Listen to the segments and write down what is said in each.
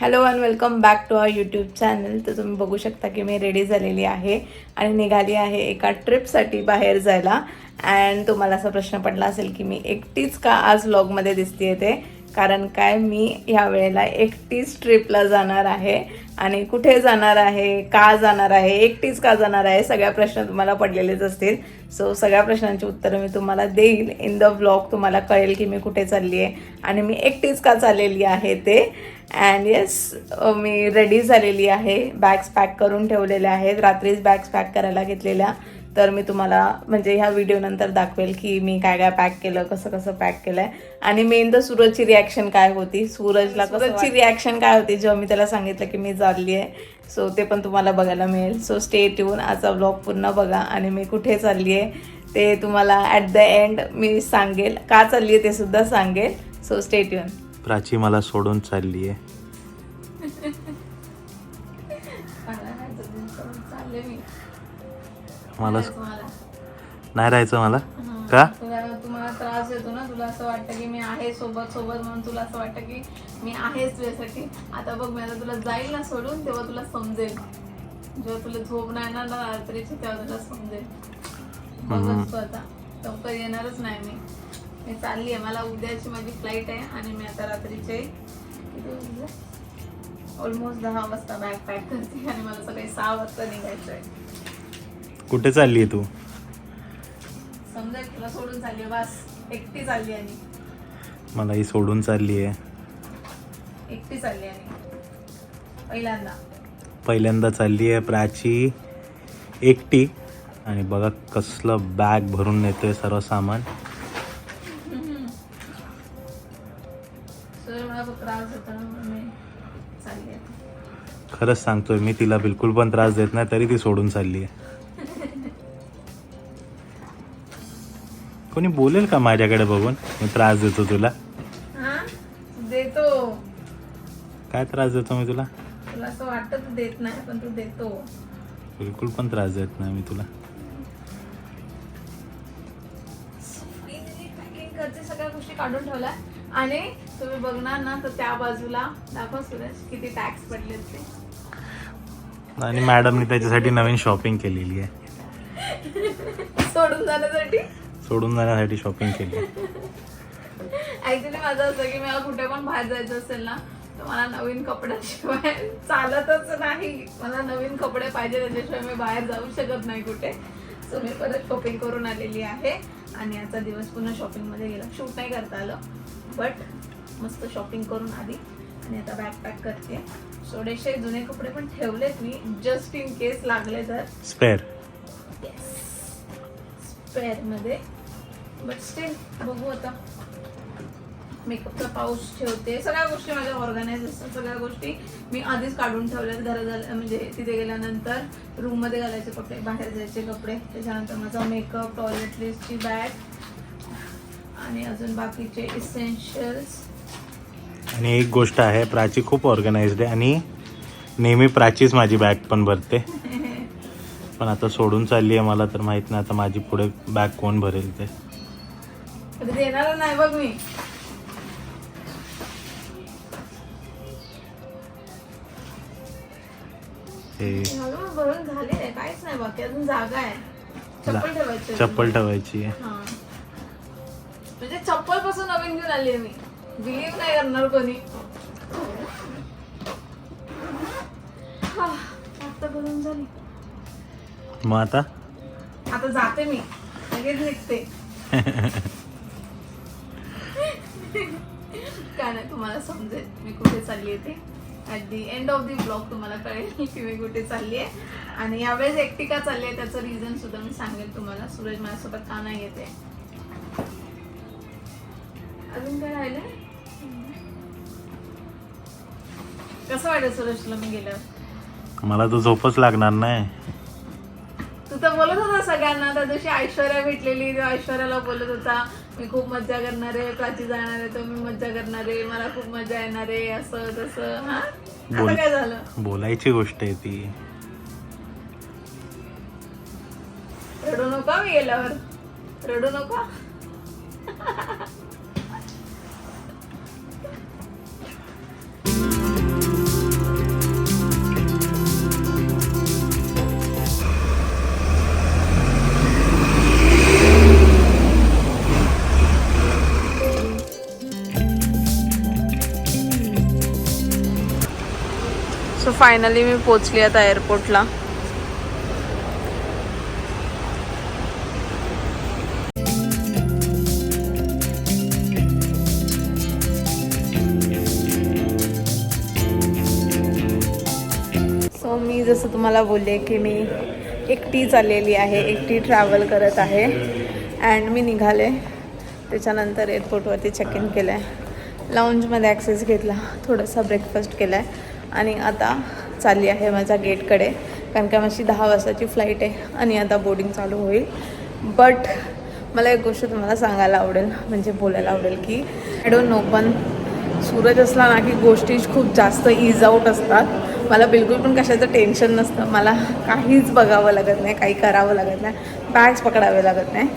Hello and welcome back to our YouTube channel तर तुम्ही बघू शकता की मी रेडी झालेली आहे आणि निघाली आहे एका ट्रिपसाठी बाहेर जायला. अँड तुम्हाला असा प्रश्न पडला असेल की मी एकटीच का आज व्लॉगमध्ये दिसते ते? कारण काय मी ह्या वेळेला एकटीच ट्रिपला जाणार आहे. आणि कुठे जाणार आहे? का जाणार आहे? एकटीच का जाणार आहे? सगळ्या प्रश्न तुम्हाला पडलेलेच असतील. सो सगळ्या प्रश्नांची उत्तरं मी तुम्हाला देईल. इन द व्लॉग तुम्हाला कळेल की मी कुठे चालली आहे आणि मी एकटीच का चाललेली आहे ते? अँड येस मी रेडी झालेली आहे. बॅग्स पॅक करून ठेवलेल्या आहेत. रात्रीच बॅग्स पॅक करायला घेतलेल्या. तर मी तुम्हाला म्हणजे ह्या व्हिडिओ नंतर दाखवेल की मी काय काय पॅक केलं कसं कसं पॅक केलंय. आणि मेन तर सूरजची रिॲक्शन काय होती? सूरजला सूरजची रिॲक्शन काय होती? जेव्हा मी त्याला सांगितलं की मी चालली आहे. सो ते पण तुम्हाला बघायला मिळेल. सो स्टे ट्यून आजचा ब्लॉग पूर्ण बघा. आणि मी कुठे चालली आहे ते तुम्हाला ॲट द एंड मी सांगेल. का चालली आहे ते सुद्धा सांगेल. सो स्टे ट्यून प्राची मला सोडून चालली आहे मला नाही राहायचं मला? का? तुम्हाला त्रास येतो ना तुला असं वाटतं की मी आहे सोबत सोबत म्हणून तुला असं वाटतं की मी आहेच तुझ्यासाठी. आता बघ मी आता तुला जाईल ना सोडून तेव्हा तुला समजेल. जेव्हा तुला झोप नाही ना रात्रीची तेव्हा तुला समजेल. बघच तू आता. लवकर येणारच नाही मी. मी चालली आहे मला उद्याची माझी फ्लाईट आहे आणि मी आता रात्रीचे ऑलमोस्ट दहा वाजता बॅग पॅक करते आणि मला सकाळी सहा वाजता निघायचं आहे कुठे चालली आहे तू? समजा तुला सोडून चालली आहे, बस एकटी चालली आणि. मला ही सोडून चालली आहे एकटी चालली आणि. पहिल्यांदा. पहिल्यांदा चालली आहे प्राची. एकटी. आणि बघा कसलं बॅग भरून नेतोय सर्व सामान. खरंच सांगतोय मी तिला बिलकुल पण त्रास देत नाही तरी ती सोडून चालली आहे कोणी बोलेल का माझ्याकडे बघून? मी त्रास देतो तुला. हा? देतो. काय त्रास देतो मी तुला? तुला असं वाटतं तू देत नाही पण तू देतो. बिलकुल पण त्रास देत नाही मी तुला. पॅकिंग करते सगळ्या गोष्टी काढून ठेवल्या. आणि तुम्ही बघणार ना तर त्या बाजूला दाखव सुरेश किती टॅक्स पडले ते आणि मॅडमनी त्याच्यासाठी नवीन शॉपिंग केलेली आहे. सोडून जाण्यासाठी? सोडून जाण्यासाठी शॉपिंग केली ऍक्च्युली माझं असं की मला कुठे पण बाहेर जायचं असेल ना तर मला नवीन कपड्याशिवाय चालतच नाही. मला नवीन कपडे पाहिजे त्याच्याशिवाय मी बाहेर जाऊ शकत नाही कुठे. सो मी परत शॉपिंग करून आलेली आहे. आणि आजचा दिवस पुन्हा शॉपिंगमध्ये गेला. शूट नाही करता आलं. बट मस्त शॉपिंग करून आली. आणि आता बॅग पॅक करते. थोडेसे जुने कपडे पण ठेवलेत मी जस्ट इन केस लागले तर. स्पेअर स्पेअरमध्ये. बट स्टील बघू आता. मेकअपचा पाऊच ठेवते. सगळ्या गोष्टी माझ्या ऑर्गनाईज असतात. सगळ्या गोष्टी मी आधीच काढून ठेवल्यात घरात झाल्या म्हणजे तिथे गेल्यानंतर रूममध्ये घालायचे कपडे बाहेर जायचे कपडे. त्याच्यानंतर माझा मेकअप टॉयलेट लिस्टची बॅग आणि अजून बाकीचे इसेन्शियल्स आणि एक गोष्ट आहे प्राची खूप ऑर्गनाइज्ड आहे आणि नेहमी प्राचीच माझी बॅग पण भरते. पण आता सोडून चालली आहे मला तर माहीत नाही आता माझी पुढे बॅग कोण भरेल ते. देणार नाही बघ मी. भरून झाले. काहीच नाही बाकी अजून जागा आहे. चप्पल ठेवायची चप्पल ठेवायची आहे. चप्पलपासून नवीन घेऊन आली मी. बिलीव्ह नाही करणार कोणी. आता भरून झाली. मग आता? आता जाते मी. लगेच निघते. काय नाही तुम्हाला समजेल मी कुठे चालली आहे ते. At the end of the blog तुम्हाला कळेल की मी कुठे चालली आहे. आणि यावेळेस एकटी का चालली आहे त्याचं रिझन सुद्धा मी सांगेल तुम्हाला. सूरज माझ्यासोबत का नाही येते? अजून काय राहिलंय? कसं वाटेल सूरज तुला मी गेल्यावर? मला तर झोपच लागणार नाही. तू तर बोलत होता सगळ्यांना त्या दिवशी ऐश्वर्या भेटलेली ऐश्वर्याला बोलत होता मी खूप मज्जा करणार आहे प्राची जाणार आहे तर मी मज्जा करणार आहे मला खूप मजा येणार आहे असं तसं. हा? आता बोल. काय झालं? बोलायची गोष्ट आहे ती. रडू नका मी गेल्यावर. रडू नका. फायनली मी पोचली आता एअरपोर्टला सो मी जसं तुम्हाला बोलले की मी एकटी चाललेली आहे एकटी ट्रॅव्हल करत आहे. अँड मी निघाले. त्याच्यानंतर एअरपोर्टवरती चेक इन केलं आहे लाऊंजमध्ये ॲक्सेस घेतला. थोडासा ब्रेकफास्ट केला आहे आणि आता चालली आहे माझ्या गेटकडे. कारण का माझी दहा वाजताची फ्लाईट आहे आणि आता बोर्डिंग चालू होईल. बट मला एक गोष्ट तुम्हाला सांगायला आवडेल म्हणजे बोलायला आवडेल की आय डोंट नो पण सूरज असला ना की गोष्टी खूप जास्त इज आऊट असतात. मला बिलकुल पण कशाचं टेन्शन नसतं. मला काहीच बघावं लागत नाही काही करावं लागत नाही बॅग्स पकडावे लागत नाही.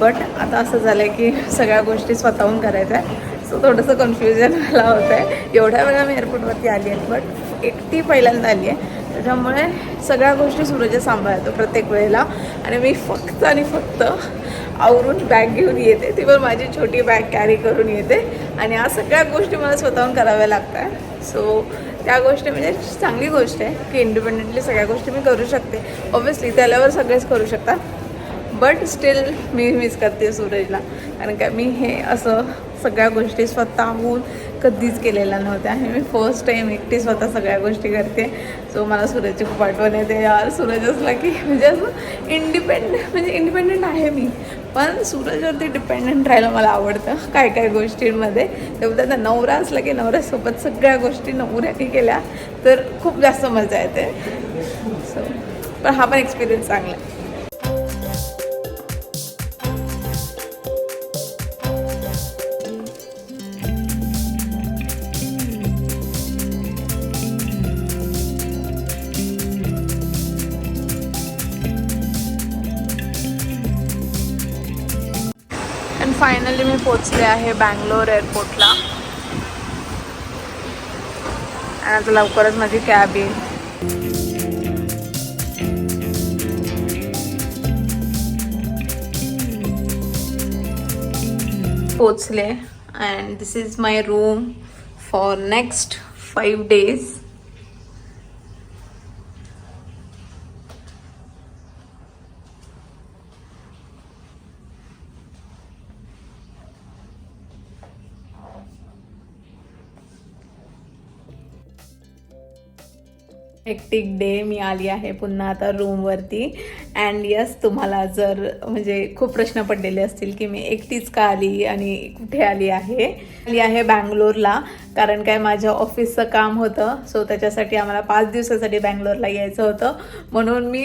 बट आता असं झालं आहे की सगळ्या गोष्टी स्वतःहून करायच्या आहे सो थोडंसं कन्फ्युजन मला होतं आहे एवढ्या वेळा मी एअरपोर्टवरती आली आहे बट एकटी पहिल्यांदा आली आहे. त्याच्यामुळे सगळ्या गोष्टी सूरज सांभाळतो प्रत्येक वेळेला. आणि मी फक्त आणि फक्त आवरून बॅग घेऊन येते. ती पण माझी छोटी बॅग कॅरी करून येते. आणि या सगळ्या गोष्टी मला स्वतःहून कराव्या लागतात. सो त्या गोष्टी म्हणजे चांगली गोष्ट आहे की इंडिपेंडेंटली सगळ्या गोष्टी मी करू शकते. ऑब्व्हियसली त्याल्यावर सगळेच करू शकतात. बट स्टील मी मिस करते सूरजला. कारण का मी हे असं सगळ्या गोष्टी स्वतःहून कधीच केलेल्या नव्हत्या. आणि मी फर्स्ट टाईम एकटी स्वतः सगळ्या गोष्टी करते. सो मला सूरजची खूप आठवण येते. यार सूरज असला की म्हणजे असं इंडिपेंडंट म्हणजे इंडिपेंडंट आहे मी. पण सूरजवरती डिपेंडंट राहायला मला आवडतं काय काय गोष्टींमध्ये. त्याबद्दल नवरा असला की नवऱ्यासोबत सगळ्या गोष्टी नवऱ्याने केल्या तर खूप जास्त मजा येते. सो पण हा पण एक्सपिरियन्स चांगला आहे. फायनली मी पोचले आहे बँगलोर एअरपोर्टला आणि आता लवकरच माझी कॅब येईल. पोचले and this is my room for next five days hectic day मी आली आहे पुन्हा आता रूमवरती अँड यस तुम्हाला जर म्हणजे खूप प्रश्न पडलेले असतील की मी एकटीच का आली आणि कुठे आली आहे? आली आहे बँगलोरला कारण काय माझ्या ऑफिसचं काम होतं सो त्याच्यासाठी आम्हाला पाच दिवसासाठी बँगलोरला यायचं होतं. म्हणून मी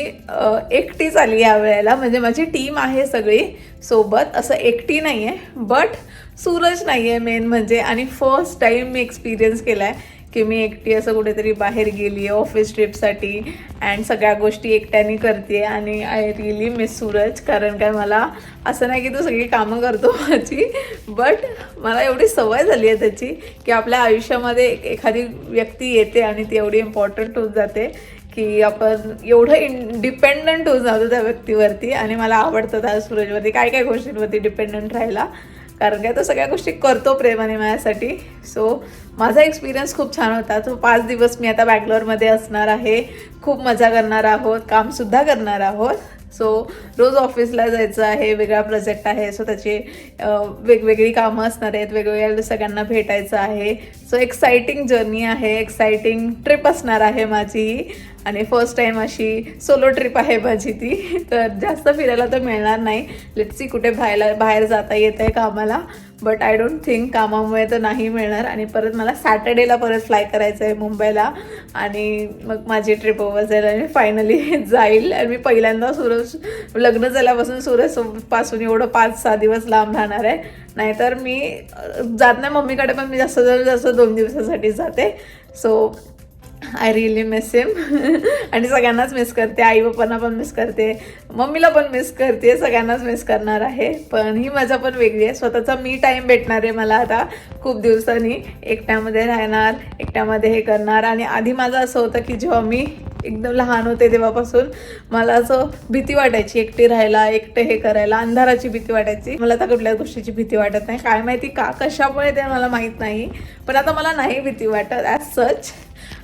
एकटीच आली या वेळेला. म्हणजे माझी टीम आहे सगळी सोबत. असं एकटी नाही आहे बट सूरज नाही आहे मेन म्हणजे. आणि फर्स्ट टाईम मी एक्सपिरियन्स केला आहे की मी एकटी असं कुठेतरी बाहेर गेली आहे ऑफिस ट्रिपसाठी अँड सगळ्या गोष्टी एकट्याने करते आणि आय रिअली मिस सूरज. कारण काय मला असं नाही की तो सगळी कामं करतो माझी बट मला एवढी सवय झाली आहे त्याची की आपल्या आयुष्यामध्ये एखादी व्यक्ती येते आणि ती एवढी इम्पॉर्टंट होत जाते की आपण एवढं इन डिपेंडंट होऊन जातो त्या व्यक्तीवरती. आणि मला आवडतं त्या सूरजवरती काय काय गोष्टींवरती डिपेंडंट राहायला. कारण काय तो सगळ्या गोष्टी करतो प्रेमाने माझ्यासाठी. सो माझा एक्सपिरियन्स खूप छान होता. तो पाच दिवस मी आता बँगलोरमध्ये असणार आहे. खूप मजा करणार आहोत कामसुद्धा करणार आहोत. सो रोज ऑफिसला जायचं आहे वेगळा प्रोजेक्ट आहे. सो त्याची वेगवेगळी कामं असणार आहेत. वेगवेगळ्या सगळ्यांना भेटायचं आहे. सो एक्साइटिंग जर्नी आहे. एक्साइटिंग ट्रिप असणार आहे माझी. आणि फर्स्ट टाईम अशी सोलो ट्रिप आहे माझी ती. तर जास्त फिरायला तर मिळणार नाही. लेट्सी कुठे बाहेर बाहेर जाता येत आहे कामाला. बट आय डोंट थिंक कामामुळे तर नाही मिळणार. आणि परत मला सॅटर्डेला परत फ्लाय करायचं आहे मुंबईला. आणि मग माझी ट्रिप ओव्हर जाईल आणि फायनली जाईल. आणि मी पहिल्यांदा सुरज लग्न झाल्यापासून सुरजपासून एवढं पाच सहा दिवस लांब राहणार आहे. नाहीतर मी जात नाही मम्मीकडे पण मी जास्त जर जास्त दोन दिवसासाठी जाते. So I really miss him आणि सगळ्यांनाच मिस करते. आई बापांना पण मिस करते. मम्मीला पण मिस करते. सगळ्यांनाच मिस करणार आहे. पण ही मजा पण वेगळी आहे. स्वतःचा मी टाईम भेटणार आहे मला आता खूप दिवसांनी. एकट्यामध्ये राहणार एकट्यामध्ये हे करणार. आणि आधी माझं असं होतं की जेव्हा मी एकदम लहान होते तेव्हापासून मला असं भीती वाटायची एकटी राहायला एकटे हे करायला अंधाराची भीती वाटायची. मला आता कुठल्याच गोष्टीची भीती वाटत नाही. काय माहिती का कशामुळे ते मला माहीत नाही. पण आता मला नाही भीती वाटत ॲज सच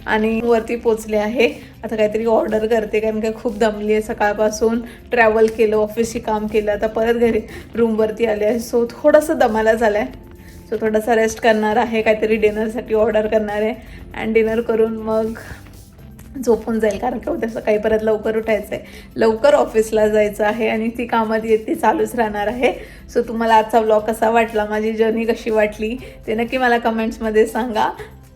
आणि वरती पोचले आहे. आता काहीतरी ऑर्डर करते कारण का खूप दमली आहे. सकाळपासून ट्रॅव्हल केलं ऑफिसची काम केलं. आता परत घरी रूमवरती आले आहे. सो थोडंसं दमाला झालं आहे सो थोडासा रेस्ट करणार आहे. काहीतरी डिनरसाठी ऑर्डर करणार आहे. अँड डिनर करून मग झोपून जाईल. कारण की उद्या सकाळी परत लवकर उठायचं आहे लवकर ऑफिसला जायचं आहे आणि ती कामात येते चालूच राहणार आहे. सो तुम्हाला आजचा व्लॉग कसा वाटला? माझी जर्नी कशी वाटली? ते नक्की मला कमेंट्समध्ये सांगा.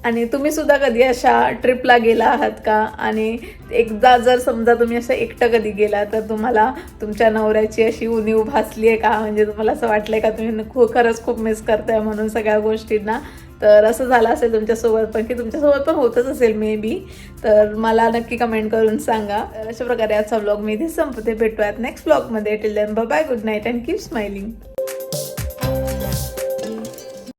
आणि तुम्ही सुद्धा कधी अशा ट्रिपला गेला आहात का? आणि एकदा जर समजा तुम्ही असं एकटं कधी गेला तर तुम्हाला तुमच्या नवऱ्याची अशी उणीव भासली आहे का? म्हणजे तुम्हाला असं वाटलं आहे का तुम्ही खूप खरंच खूप मिस करताय म्हणून सगळ्या गोष्टींना? तर असं झालं असेल तुमच्यासोबत पण की तुमच्यासोबत पण होतच असेल मे बी तर मला नक्की कमेंट करून सांगा. अशा प्रकारे आजचा व्लॉग मी इथे संपते. भेटूयात नेक्स्ट ब्लॉगमध्ये till then bye good night and keep smiling